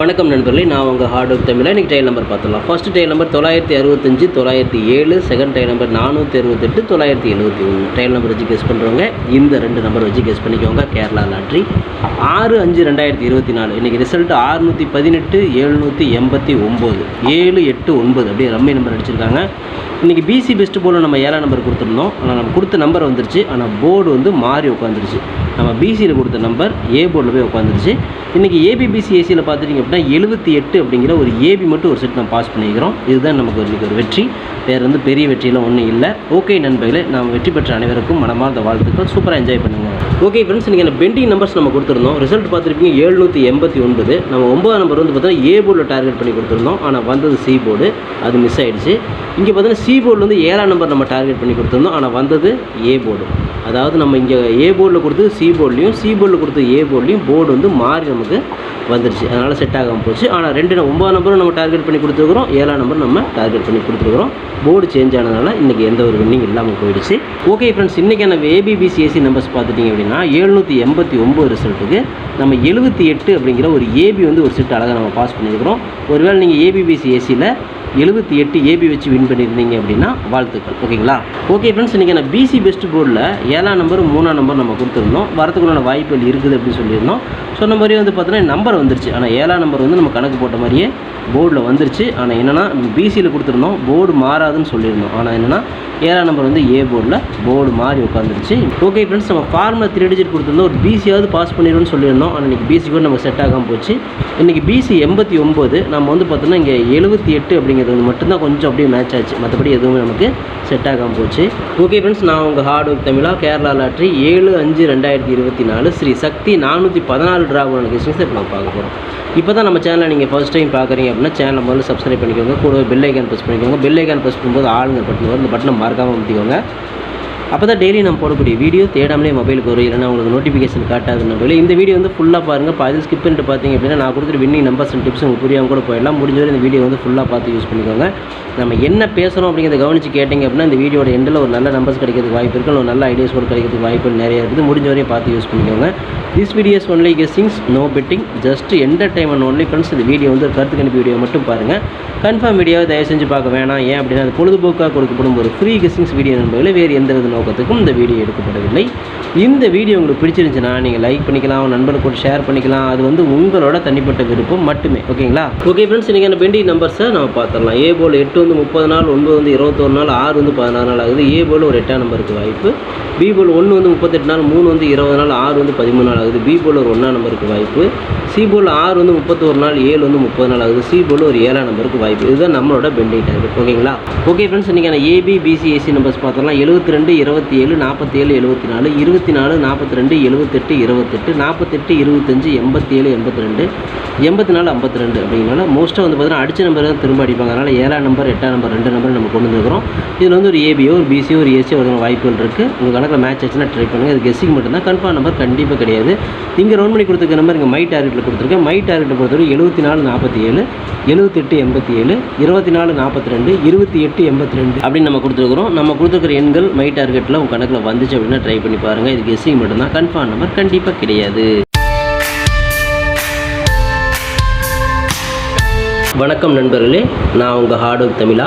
வணக்கம் நண்பர்களே நான் உங்கள் ஹார்ட் ஒர்க் தமிழா இன்றைக்கி டைல் நம்பர் பார்த்துடலாம். ஃபர்ஸ்ட் டைல் நம்பர் தொள்ளாயிரத்தி அறுபத்தஞ்சு தொள்ளாயிரத்தி ஏழு செகண்ட் டைல் நம்பர் நானூற்றி அறுபத்தெட்டு தொள்ளாயிரத்தி எழுபத்தி ஒன்று. டைல் நம்பர் வச்சு கெஸ் பண்ணுறவங்க இந்த ரெண்டு நம்பர் வச்சு கெஸ் பண்ணிக்கோங்க கேரளா லாட்ரி. ஆறு அஞ்சு ரெண்டாயிரத்தி இருபத்தி நாலு. இன்றைக்கி ரிசல்ட் ஆறுநூற்றி பதினெட்டு எழுநூற்றி எண்பத்தி ஒம்பது. ஏழு எட்டு ஒன்பது. அப்படியே ரம்மி நம்பர் அடிச்சிருக்காங்க. இன்றைக்கி பிசி பெஸ்ட்டு போல் நம்ம ஏழாம் நம்பர் கொடுத்துருந்தோம். ஆனால் நம்ம கொடுத்த நம்பர் வந்துருச்சு. ஆனால் போர்டு வந்து மாறி உட்காந்துருச்சு. நம்ம பிசியில் கொடுத்த நம்பர் ஏ போர்டில் போய் உட்காந்துருச்சு. இன்றைக்கி ஏபிபிசி ஏசியில் பார்த்துட்டிங்க அப்படின்னா எழுபத்தி எட்டு அப்படிங்கிற ஒரு ஏபி மட்டும் ஒரு செட் நம்ம பாஸ் பண்ணிக்கிறோம். இதுதான் நமக்கு இன்றைக்கி ஒரு வெற்றி. வேறு வந்து பெரிய வெற்றியெல்லாம் ஒன்றும் இல்லை. ஓகே நண்பர்களே நாம் வெற்றி பெற்ற அனைவருக்கும் மனமார்ந்த வாழ்த்துக்கள். சூப்பராக என்ஜாய் பண்ணுங்கள் ஓகே ஃப்ரெண்ட்ஸ் இன்றைக்கி அந்த பெண்டிங் நம்பர்ஸ் நம்ம கொடுத்துருந்தோம். ரிசல்ட் பார்த்துருப்பீங்க எழுநூற்றி எண்பத்தி ஒன்பது. நம்ம ஒம்பதாம் நம்பர் வந்து பார்த்தீங்கன்னா ஏ போர்டில் டார்கெட் பண்ணி கொடுத்துருந்தோம். ஆனால் வந்தது சி போர்டு அது மிஸ் ஆகிடுச்சு இங்கே பார்த்தீங்கன்னா சி போர்டில் வந்து ஏழாம் நம்பர் நம்ம டார்கெட் பண்ணி கொடுத்துருந்தோம். ஆனால் வந்தது ஏ போர்டு அதாவது நம்ம இங்கே ஏ போர்டில் கொடுத்தது சி போர்ட்லேயும் சி போர்டில் கொடுத்தது ஏ போர்ட்லேயும் போர்டு வந்து மாறி நமக்கு வந்துருச்சு. அதனால் செட் ஆகாமல் போச்சு. ஆனால் ரெண்டு ஒம்பது நம்பரும் நம்ம டார்கெட் பண்ணி கொடுத்துருக்குறோம். ஏழாம் நம்பர் நம்ம டார்கெட் பண்ணி கொடுத்துருக்குறோம். போர்டு சேஞ்ச் ஆனதுனால இன்றைக்கி எந்த ஒரு வின்னிங் இல்லாமல் போயிடுச்சு. ஓகே ஃப்ரெண்ட்ஸ் இன்றைக்கான ஏபிபிசி ஏசி நம்பர்ஸ் பார்த்துட்டிங்க அப்படின்னா எழுநூற்றி எண்பத்தி ஒம்பது ரிசல்ட்டுக்கு நம்ம எழுபத்தி எட்டு அப்படிங்கிற ஒரு ஏபி வந்து ஒரு செட் அழகாக நம்ம பாஸ் பண்ணியிருக்கிறோம். ஒருவேளை நீங்கள் ஏபிபிசி ஏசியில் எழுபத்தி எட்டு ஏபி வச்சு வின் பண்ணியிருந்தீங்க அப்படின்னா வாழ்த்துக்கள். ஓகேங்களா? ஓகே ஃப்ரெண்ட்ஸ் இன்றைக்கி நான் பிசி பெஸ்ட் போர்டில் ஏழாம் நம்பர் மூணாம் நம்பர் நம்ம கொடுத்துருந்தோம். வரதுக்குள்ளான வாய்ப்புகள் இருக்குது அப்படின்னு சொல்லியிருந்தோம். சொன்ன மாதிரி வந்து பார்த்தீங்கன்னா நம்பர் வந்துருச்சு. ஆனால் ஏழாம் நம்பர் வந்து நம்ம கணக்கு போட்ட மாதிரியே போர்டில் வந்துருச்சு. ஆனால் என்னென்னா பிசியில் கொடுத்துருந்தோம். போர்டு மாறாதுன்னு சொல்லியிருந்தோம். ஆனால் என்னென்னா ஏழாம் நம்பர் வந்து ஏ போர்டில் போர்டு மாறி உட்காந்துருச்சு ஓகே ஃப்ரெண்ட்ஸ் நம்ம ஃபார்முலா த்ரீ டிஜிட் கொடுத்துருந்தோம். ஒரு பிசியாவது பாஸ் பண்ணிடுவோம்னு சொல்லியிருந்தோம். ஆனால் இன்றைக்கி பிசி கூட நம்ம செட் ஆகாமல் போச்சு. இன்றைக்கி பிசி எண்பத்தி ஒம்பது நம்ம வந்து பார்த்தோன்னா இங்கே எழுபத்தி எட்டு அப்படிங்கிறது மட்டும்தான் கொஞ்சம் அப்படியே மேட்ச் ஆச்சு. மற்றபடி எதுவுமே நமக்கு செட் ஆகாமல் போச்சு. ஓகே ஃப்ரெண்ட்ஸ் நான் உங்கள் ஹார்ட் ஒர்க் தமிழா கேரளா லாட்ரி ஏழு அஞ்சு ரெண்டாயிரத்தி இருபத்தி நாலு ஸ்ரீ சக்தி நானூற்றி பதினாலு டிராகுலான கேஸ்டிங்ஸ் இப்போ நம்ம பார்க்க போகிறோம் இப்போ தான் நம்ம சேனலை நீங்கள் ஃபஸ்ட் டைம் பார்க்குறீங்க அப்படின்னா சேனலை முதல்ல சப்ஸ்கிரைப் பண்ணிக்கோங்க. கூட பெல் ஐக்கான் ப்ரெஸ் பண்ணிக்கோங்க. பெல் ஐக்கான் ப்ரெஸ் பண்ணும்போது ஆளுங்க பட்டன் வரும் இந்த பட்டனை மறக்காமல் முடிக்கோங்க அப்போ தான் டெய்லி நம்ம போடக்கூடிய வீடியோ தேடாமலே மொபைலுக்கு வரும். இல்லைன்னா உங்களுக்கு நோட்டிஃபிகேஷன் காட்டாது நம்ம இந்த வீடியோ வந்து ஃபுல்லாக பாருங்கள் பாதி ஸ்கிப் பண்ணிட்டு பார்த்தீங்க அப்படின்னா நான் கொடுத்துட்டு வின்னிங் நம்பர்ஸ் அண்ட் டிப்ஸ் உங்களுக்கு புரியாமல் கூட போயிடலாம். முடிஞ்சவரை இந்த வீடியோ வந்து ஃபுல்லாக பார்த்து யூஸ் பண்ணிக்கோங்க. நம்ம என்ன பேசுகிறோம் அப்படிங்கிறத கவனித்து கேட்டிங்க அப்படின்னா இந்த வீடியோட எண்டில் ஒரு நல்ல நம்பர்ஸ் கிடைக்கிறதுக்கு வாய்ப்பு இருக்குது ஒரு நல்ல ஐடியாஸ் கூட கிடைக்கிறதுக்கு வாய்ப்பு நிறைய இருக்குது. முடிஞ்ச வரையும் பார்த்து யூஸ் பண்ணிக்கோங்க. This videos only guessings no betting just entertainment only friends இந்த வீடியோ வந்து கருத்து கணிப்பு வீடியோ மட்டும் பாருங்கள் கன்ஃபார்ம் வீடியோவை தயவு செஞ்சு பார்க்க வேணாம். ஏன் அப்படின்னா அது பொழுதுபோக்காக கொடுக்கப்படும் ஒரு ஃப்ரீ கெஸ்ஸிங்ஸ் வீடியோ நண்பர்களே வேறு எந்த வித நோக்கத்துக்கும் இந்த வீடியோ எடுக்கப்படவில்லை. இந்த வீடியோ உங்களுக்கு பிடிச்சிருந்துச்சுன்னா நீங்கள் லைக் பண்ணிக்கலாம் உங்க கூட ஷேர் பண்ணிக்கலாம். அது வந்து உங்களோட தனிப்பட்ட விருப்பம் மட்டுமே. ஓகேங்களா? ஓகே ஃப்ரெண்ட்ஸ் இன்றைக்கி அந்த பெண்டிங் நம்பர்ஸை நம்ம பார்த்துடலாம். ஏ போல் எட்டு வந்து முப்பது நாள் ஒன்பது வந்து இருபத்தொரு நாள் ஆறு வந்து பதினாறு நாள் ஆகுது. ஏ போல் ஒரு எட்டாம் நம்பருக்கு வாய்ப்பு. பி போல் ஒன்று வந்து முப்பத்தெட்டு நாள் மூணு வந்து இருபது நாள் ஆறு வந்து பதிமூணு நாள் ஆகுது. பி போல் ஒரு ஒன்றாம் நம்பருக்கு வாய்ப்பு. சி போல் ஆறு வந்து முப்பத்தொரு நாள் ஏழு வந்து முப்பது நாள் ஆகுது. சி போல் ஒரு ஏழாம் நம்பருக்கு வாய்ப்பு. இதுதான் நம்மளோட பெண்டிங் டார்கெட் ஓகேங்களா? ஓகே ஃப்ரெண்ட்ஸ் இன்றைக்கான ஏபி பிசி நம்பர்ஸ் பார்த்தோம்னா எழுபத்தி ரெண்டு இருபத்தி ஏழு நாற்பத்தி ஏழு எழுபத்தி நாலு இருபத்தி நாலு நாற்பத்தி ரெண்டு எழுபத்தெட்டு இருபத்தெட்டு நாற்பத்தெட்டு இருபத்தஞ்சி எண்பத்தி ஏழு எண்பத்தி ரெண்டு எண்பத்தி நாலு ஐம்பத்தி ரெண்டு அப்படிங்கிறனால மோஸ்ட்டாக வந்து பார்த்தீங்கன்னா அடிச்ச நம்பர் தான் திரும்ப அடிப்பாங்க. அதனால் ஏழாம் நம்பர் எட்டாம் நம்பர் ரெண்டு நம்பர் நம்ம கொண்டு வந்துருக்கிறோம். இதில் வந்து ஒரு ஏபியோ ஒரு பிசியோ ஒரு ஏசியோ ஒரு வாய்ப்புகள் இருக்குது உங்கள் கணக்கில் மேட்ச் ஆச்சுன்னா ட்ரை பண்ணுங்கள் இது கெஸ்ஸிங் மட்டும்தான் கன்ஃபார்ம் நம்பர் கண்டிப்பாக கிடையாது. இங்கே ரவுண்ட் பண்ணி கொடுத்துருக்க நம்பர் இங்கே மை டார்கெட்டில் கொடுத்துருக்கேன். மை டார்கெட்டை பொறுத்தவரை எழுபத்தி நாலு நாற்பத்தி ஏழு எழுபத்தெட்டு எண்பத்தி ஏழு இருபத்தி நாலு நாற்பத்தி ரெண்டு இருபத்தி எட்டு எண்பத்தி ரெண்டு அப்படின்னு நம்ம கொடுத்துருக்குறோம். நம்ம கொடுத்துருக்கிற எண்கள் மை டார்கெட்டில் உங்கள் கணக்கில் வந்துச்சு அப்படின்னா ட்ரை பண்ணி பாருங்கள் இது கெஸ்ஸிங் மட்டும்தான். கன்ஃபார்ம் நம்பர் கண்டிப்பாக கிடையாது. வணக்கம் நண்பர்களே. நான் உங்கள் ஹார்ட் ஒர்க் தமிழா.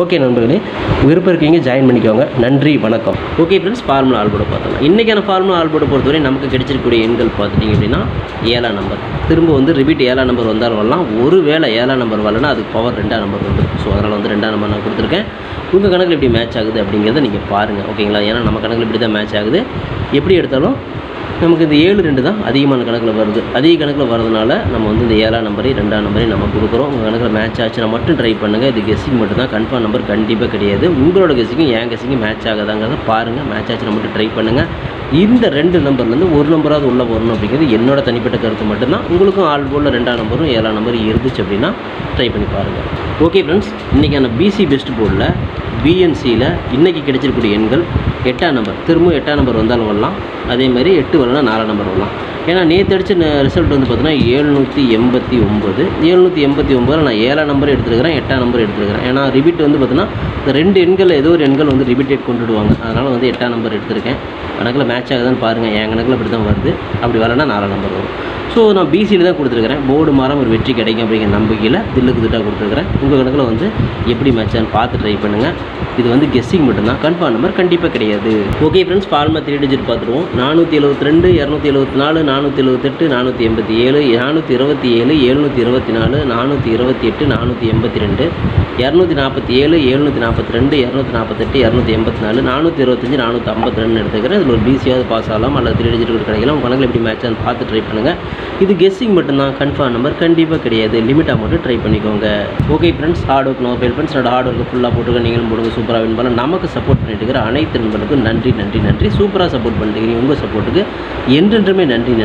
ஓகே நண்பர்களே விருப்பம் இருக்கீங்க ஜாயின் பண்ணிக்கோங்க. நன்றி வணக்கம். ஓகே ஃப்ரெண்ட்ஸ் ஃபார்முலா ஆல்போர்டு பார்த்தோம் இன்றைக்கான ஃபார்முலா ஆல்போர்டு பொறுத்தவரை நமக்கு கிடைச்சிருக்கக்கூடிய எண்கள் பார்த்துட்டிங்க அப்படின்னா ஏழாம் நம்பர் திரும்ப வந்து ரிப்பீட் ஏழாம் நம்பர் வந்தாலும் வரலாம். ஒரு வேளை ஏழாம் நம்பர் வரலன்னா அதுக்கு பவர் ரெண்டாம் நம்பர் வந்து ஸோ அதனால் வந்து ரெண்டாம் நம்பர் நான் கொடுத்துருக்கேன். உங்கள் கணக்கில் எப்படி மேட்ச் ஆகுது அப்படிங்கிறத நீங்கள் பாருங்கள் ஓகேங்களா? ஏன்னா நம்ம கணக்கில் இப்படி தான் மேட்ச் ஆகுது. எப்படி எடுத்தாலும் நமக்கு இந்த ஏழு ரெண்டு தான் அதிகமான கணக்கில் வருது. அதிக கணக்கில் வரதுனால நம்ம வந்து இந்த ஏழாம் நம்பரையும் ரெண்டாம் நம்பரையும் நம்ம கொடுக்குறோம். உங்கள் கணக்கில் மேட்ச் ஆச்சுன்னா மட்டும் ட்ரை பண்ணுங்கள் இது கெஸ்ஸிங் மட்டும் தான் கன்ஃபார்ம் நம்பர் கண்டிப்பாக கிடையாது. உங்களோட கெஸ்ஸிங்கும் என் கெஸ்ஸிங்கும் மேட்ச் ஆகுதாங்கிறத பாருங்கள் மேட்ச் ஆச்சுன்னா மட்டும் ட்ரை பண்ணுங்கள் இந்த ரெண்டு நம்பர்லேருந்து ஒரு நம்பராவது உள்ளே வரணும் அப்படிங்கிறது என்னோட தனிப்பட்ட கருத்து மட்டும்தான். உங்களுக்கும் ஆல் போர்டில் ரெண்டாம் நம்பரும் ஏழாம் நம்பரும் இருந்துச்சு அப்படின்னா ட்ரை பண்ணி பாருங்கள் ஓகே ஃப்ரெண்ட்ஸ் இன்றைக்கான பிசி பெஸ்ட் போர்டில் பிஎன்சியில் இன்றைக்கி கிடைச்சிருக்கக்கூடிய எண்கள் எட்டாம் நம்பர் திரும்பவும் எட்டாம் நம்பர் வந்தாலும் வரலாம். அதே மாதிரி எட்டு வரலாம் நாலாம் நம்பர் வரலாம். ஏன்னா நேற்று அடித்த ரிசல்ட் வந்து பார்த்தீங்கன்னா ஏழ்நூற்றி எண்பத்தி ஒம்பது ஏழ்நூற்றி எண்பத்தி ஒம்பதில் நான் ஏழாம் நம்பர் எடுத்துருக்கிறேன் எட்டாம் நம்பர் எடுத்துருக்கிறேன். ஏன்னா ரிபீட் வந்து பார்த்தீங்கன்னா இந்த ரெண்டு எண்கள் ஏதோ ஒரு எண்கள் வந்து ரிபீட்டட் கொண்டுடுவாங்க. அதனால் வந்து எட்டாம் நம்பர் எடுத்திருக்கேன். கணக்கில் மேட்ச் ஆகுதான்னு பாருங்கள் என் கணக்கில் அப்படி தான் வருது. அப்படி வரலன்னா நாலாம் நம்பர் வரும். ஸோ நான் பிசியில் தான் கொடுத்துருக்கிறேன். போர்டு மாறம் ஒரு வெற்றி கிடைக்கும் அப்படிங்கிற நம்பிக்கையில் தில்லுக்கு திட்டாக கொடுத்துருக்கிறேன். உங்கள் கணக்கில் வந்து எப்படி மேட்சான்னு பார்த்து ட்ரை பண்ணுங்கள் இது வந்து கெஸ்ஸிங் மட்டும்தான். கன்ஃபார்ம் நம்பர் கண்டிப்பாக கிடையாது. Okay friends formula three digit பார்த்துருவோம் நானூற்றி எழுபத்தி ரெண்டு இரநூத்தி எழுபத்தி நாலு நானூற்றி எழுபத்தெட்டு நானூற்றி எண்பத்தி ஏழு நானூற்றி இருபத்தி ஏழு எழுநூற்றி இருபத்தி நாலு நானூற்றி இருபத்தி எட்டு நானூற்றி எண்பத்தி ரெண்டு இரநூத்தி நாற்பத்தி ஏழு எழுநூற்றி நாற்பத்தி ரெண்டு இரநூத்தி நாற்பத்தெட்டு இரநூத்தி எண்பத்தி நாலு நானூற்றி இருபத்தஞ்சி நானூற்றி ஐம்பத்தி ரெண்டு எடுத்துக்கிறேன் இதில் ஒரு பிசியாவது பாஸ் ஆகலாம். அல்லது த்ரீ டிஜிட் கூட கிடைக்கலாம் உங்கள் கணக்கில் எப்படி மேட்ச் பார்த்து ட்ரை பண்ணுங்கள் இது கெஸ்ஸிங் மட்டும்தான். கன்ஃபார்ம் நம்பர் கண்டிப்பாக கிடையாது. லிமிட்டாக மட்டும் ட்ரை பண்ணிக்கோங்க. Okay friends hard work no fail friends என்னோட ஹார்ட் ஒர்க்கு ஃபுல்லாக போட்டுக்க நீங்களும் போடுங்க சூப்பராக வின் பண்ண நமக்கு சப்போர்ட் பண்ணிட்டு இருக்கிற அனைத்து நண்பர்களுக்கும் நன்றி நன்றி நன்றி. சூப்பராக சப்போர்ட் பண்ணிட்டு உங்கள் சப்போர்ட்டுக்கு என்றென்றுமே நன்றி நன்றி.